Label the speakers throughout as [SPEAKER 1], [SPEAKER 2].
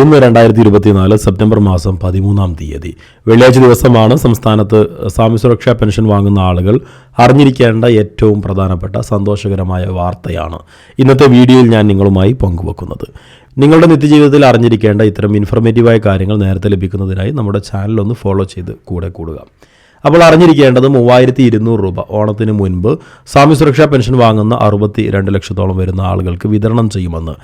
[SPEAKER 1] ഇന്ന് രണ്ടായിരത്തി ഇരുപത്തിനാല് സെപ്റ്റംബർ മാസം പതിമൂന്നാം തീയതി. വെള്ളിയാഴ്ച ദിവസമാണ് സംസ്ഥാനത്ത് സാമ്യ സുരക്ഷാ പെൻഷൻ വാങ്ങുന്ന ആളുകൾ അറിഞ്ഞിരിക്കേണ്ട ഏറ്റവും പ്രധാനപ്പെട്ട സന്തോഷകരമായ വാർത്തയാണ് ഇന്നത്തെ വീഡിയോയിൽ ഞാൻ നിങ്ങളുമായി പങ്കുവെക്കുന്നത്. നിങ്ങളുടെ നിത്യജീവിതത്തിൽ അറിഞ്ഞിരിക്കേണ്ട ഇത്തരം ഇൻഫർമേറ്റീവായ കാര്യങ്ങൾ നേരത്തെ ലഭിക്കുന്നതിനായി നമ്മുടെ ചാനൽ ഒന്ന് ഫോളോ ചെയ്ത് കൂടെ കൂടുക. അപ്പോൾ അറിഞ്ഞിരിക്കേണ്ടത് മൂവായിരത്തി ഇരുന്നൂറ് രൂപ. ഓണത്തിന് മുൻപ് സ്വാമി സുരക്ഷാ പെൻഷൻ വാങ്ങുന്ന അറുപത്തി രണ്ട് ലക്ഷത്തോളം വരുന്ന ആളുകൾക്ക് വിതരണം ചെയ്യുമെന്ന്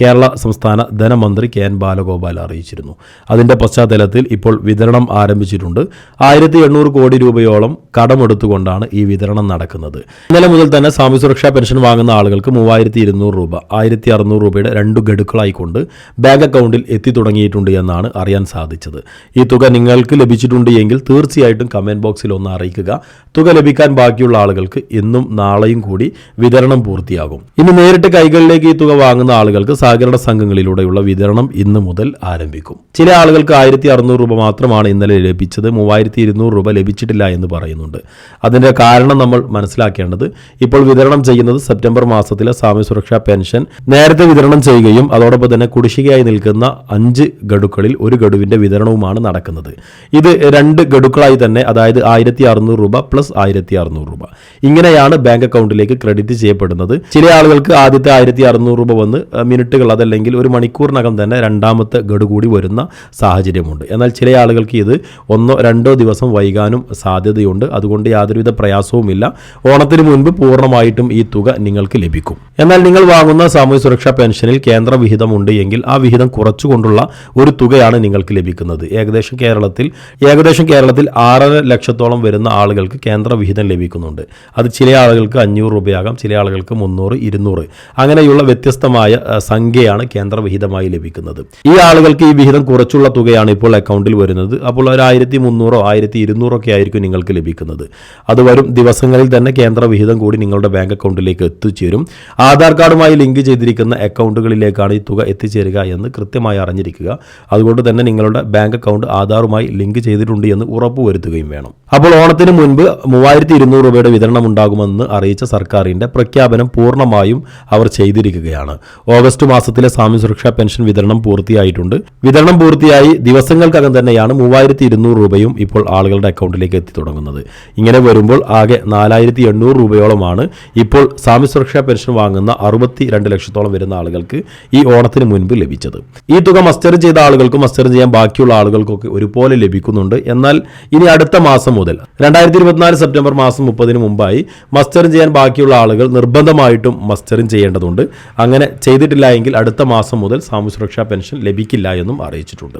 [SPEAKER 1] കേരള സംസ്ഥാന ധനമന്ത്രി കെ എൻ ബാലഗോപാൽ അറിയിച്ചിരുന്നു. അതിന്റെ പശ്ചാത്തലത്തിൽ ഇപ്പോൾ വിതരണം ആരംഭിച്ചിട്ടുണ്ട്. ആയിരത്തി എണ്ണൂറ് കോടി രൂപയോളം കടമെടുത്തുകൊണ്ടാണ് ഈ വിതരണം നടക്കുന്നത്. ഇന്നലെ മുതൽ തന്നെ സ്വാമി സുരക്ഷാ പെൻഷൻ വാങ്ങുന്ന ആളുകൾക്ക് മൂവായിരത്തി ഇരുന്നൂറ് രൂപ ആയിരത്തി അറുന്നൂറ് രൂപയുടെ രണ്ട് ഗഡുക്കളായിക്കൊണ്ട് ബാങ്ക് അക്കൗണ്ടിൽ എത്തി തുടങ്ങിയിട്ടുണ്ട് എന്നാണ് അറിയാൻ സാധിച്ചത്. ഈ തുക നിങ്ങൾക്ക് ലഭിച്ചിട്ടുണ്ട് എങ്കിൽ തീർച്ചയായിട്ടും കമന്റ് ബോക്സിൽ ഒന്ന് അറിയിക്കുക. തുക ലഭിക്കാൻ ബാക്കിയുള്ള ആളുകൾക്ക് ഇന്നും നാളെയും കൂടി വിതരണം പൂർത്തിയാകും. ഇനി നേരിട്ട് കൈകളിലേക്ക് ഈ തുക വാങ്ങുന്ന ആളുകൾക്ക് സഹകരണ സംഘങ്ങളിലൂടെയുള്ള വിതരണം ഇന്ന് മുതൽ ആരംഭിക്കും. ചില ആളുകൾക്ക് ആയിരത്തി അറുന്നൂറ് രൂപ മാത്രമാണ് ഇന്നലെ ലഭിച്ചത്. മൂവായിരത്തി ഇരുന്നൂറ് രൂപ ലഭിച്ചിട്ടില്ല എന്ന് പറയുന്നുണ്ട്. അതിന്റെ കാരണം നമ്മൾ മനസ്സിലാക്കേണ്ടത് ഇപ്പോൾ വിതരണം ചെയ്യുന്നത് സെപ്റ്റംബർ മാസത്തിലെ സാമ്യ സുരക്ഷാ പെൻഷൻ നേരത്തെ വിതരണം ചെയ്യുകയും അതോടൊപ്പം തന്നെ കുടിശ്ശികയായി നിൽക്കുന്ന അഞ്ച് ഗഡുക്കളിൽ ഒരു ഗഡുവിന്റെ വിതരണവുമാണ് നടക്കുന്നത്. ഇത് രണ്ട് ഗഡുക്കളായി തന്നെ അതായത് ആയിരത്തി അറുന്നൂറ് രൂപ പ്ലസ് ആയിരത്തി അറുന്നൂറ് രൂപ. ഇങ്ങനെയാണ് ബാങ്ക് അക്കൗണ്ടിലേക്ക് ക്രെഡിറ്റ് ചെയ്യപ്പെടുന്നത്. ചില ആളുകൾക്ക് ആദ്യത്തെ ആയിരത്തി അറുന്നൂറ് രൂപ വന്ന് മിനിറ്റുകൾ അതല്ലെങ്കിൽ ഒരു മണിക്കൂറിനകം തന്നെ രണ്ടാമത്തെ ഗഡു കൂടി വരുന്ന സാഹചര്യമുണ്ട്. എന്നാൽ ചില ആളുകൾക്ക് ഇത് ഒന്നോ രണ്ടോ ദിവസം വൈകാനും സാധ്യതയുണ്ട്. അതുകൊണ്ട് യാതൊരുവിധ പ്രയാസവുമില്ല. ഓണത്തിന് മുൻപ് പൂർണമായിട്ടും ഈ തുക നിങ്ങൾക്ക് ലഭിക്കും. എന്നാൽ നിങ്ങൾ വാങ്ങുന്ന സാമൂഹ്യ സുരക്ഷാ പെൻഷനിൽ കേന്ദ്ര വിഹിതമുണ്ട് എങ്കിൽ ആ വിഹിതം കുറച്ചുകൊണ്ടുള്ള ഒരു തുകയാണ് നിങ്ങൾക്ക് ലഭിക്കുന്നത്. ഏകദേശം കേരളത്തിൽ ഏകദേശം കേരളത്തിൽ ആറര ലക്ഷത്തോളം വരുന്ന ആളുകൾക്ക് കേന്ദ്ര വിഹിതം ലഭിക്കുന്നുണ്ട്. അത് ചില ആളുകൾക്ക് അഞ്ഞൂറ് രൂപയാകാം ചില ആളുകൾക്ക് മുന്നൂറ് ഇരുന്നൂറ്. അങ്ങനെയുള്ള വ്യത്യസ്തമായ സംഖ്യയാണ് കേന്ദ്ര വിഹിതമായി ലഭിക്കുന്നത്. ഈ ആളുകൾക്ക് ഈ വിഹിതം കുറച്ചുള്ള തുകയാണ് ഇപ്പോൾ അക്കൗണ്ടിൽ വരുന്നത്. അപ്പോൾ ഒരു ആയിരത്തി മുന്നൂറോ ആയിരത്തി ഇരുന്നൂറോ ഒക്കെ ആയിരിക്കും നിങ്ങൾക്ക് ലഭിക്കുന്നത്. അത് വരും ദിവസങ്ങളിൽ തന്നെ കേന്ദ്ര വിഹിതം കൂടി നിങ്ങളുടെ ബാങ്ക് അക്കൗണ്ടിലേക്ക് എത്തിച്ചേരും. ആധാർ കാർഡുമായി ലിങ്ക് ചെയ്തിരിക്കുന്ന അക്കൗണ്ടുകളിലേക്കാണ് ഈ തുക എത്തിച്ചേരുക എന്ന് കൃത്യമായി അറിഞ്ഞിരിക്കുക. അതുകൊണ്ട് തന്നെ നിങ്ങളുടെ ബാങ്ക് അക്കൗണ്ട് ആധാറുമായി ലിങ്ക് ചെയ്തിട്ടുണ്ട് എന്ന് ഉറപ്പുവരുത്തുകയും വേണം. അപ്പോൾ ഓണത്തിന് മുൻപ് മൂവായിരത്തി ഇരുന്നൂറ് രൂപയുടെ വിതരണം ഉണ്ടാകുമെന്ന് അറിയിച്ച സർക്കാരിന്റെ പ്രഖ്യാപനം പൂർണമായും അവർ ചെയ്തിരിക്കുകയാണ്. ഓഗസ്റ്റ് മാസത്തിലെ സാമ്യ സുരക്ഷാ പെൻഷൻ വിതരണം പൂർത്തിയായിട്ടുണ്ട്. വിതരണം പൂർത്തിയായി ദിവസങ്ങൾക്കകം തന്നെയാണ് മൂവായിരത്തി ഇരുന്നൂറ് രൂപയും ഇപ്പോൾ ആളുകളുടെ അക്കൗണ്ടിലേക്ക് എത്തി തുടങ്ങുന്നത്. ഇങ്ങനെ വരുമ്പോൾ ആകെ നാലായിരത്തി എണ്ണൂറ് രൂപയോളമാണ് ഇപ്പോൾ സാമ്യ സുരക്ഷാ പെൻഷൻ വാങ്ങുന്ന അറുപത്തി രണ്ട് ലക്ഷത്തോളം വരുന്ന ആളുകൾക്ക് ഈ ഓണത്തിന് മുൻപ് ലഭിച്ചത്. ഈ തുക മസ്റ്റർ ചെയ്ത ആളുകൾക്കും മസ്റ്റർ ചെയ്യാൻ ബാക്കിയുള്ള ആളുകൾക്കൊക്കെ ഒരുപോലെ ലഭിക്കുന്നുണ്ട്. എന്നാൽ ഇനി അടുത്ത മാസം മുതൽ. രണ്ടായിരത്തി ഇരുപത്തിനാല് സെപ്റ്റംബർ മാസം മുപ്പതിന് മുമ്പായി മസ്റ്ററിംഗ് ചെയ്യാൻ ബാക്കിയുള്ള ആളുകൾ നിർബന്ധമായിട്ടും മസ്റ്ററിംഗ് ചെയ്യേണ്ടതുണ്ട്. അങ്ങനെ ചെയ്തിട്ടില്ല എങ്കിൽ അടുത്ത മാസം മുതൽ സാമൂഹ്യ സുരക്ഷാ പെൻഷൻ ലഭിക്കില്ല എന്നും അറിയിച്ചിട്ടുണ്ട്.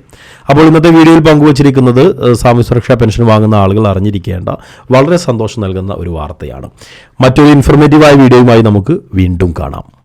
[SPEAKER 1] അപ്പോൾ ഇന്നത്തെ വീഡിയോയിൽ പങ്കുവച്ചിരിക്കുന്നത് സാമൂഹ്യ സുരക്ഷാ പെൻഷൻ വാങ്ങുന്ന ആളുകൾ അറിഞ്ഞിരിക്കേണ്ട വളരെ സന്തോഷം നൽകുന്ന ഒരു വാർത്തയാണ്. മറ്റൊരു ഇൻഫർമേറ്റീവായ വീഡിയോയുമായി നമുക്ക് വീണ്ടും കാണാം.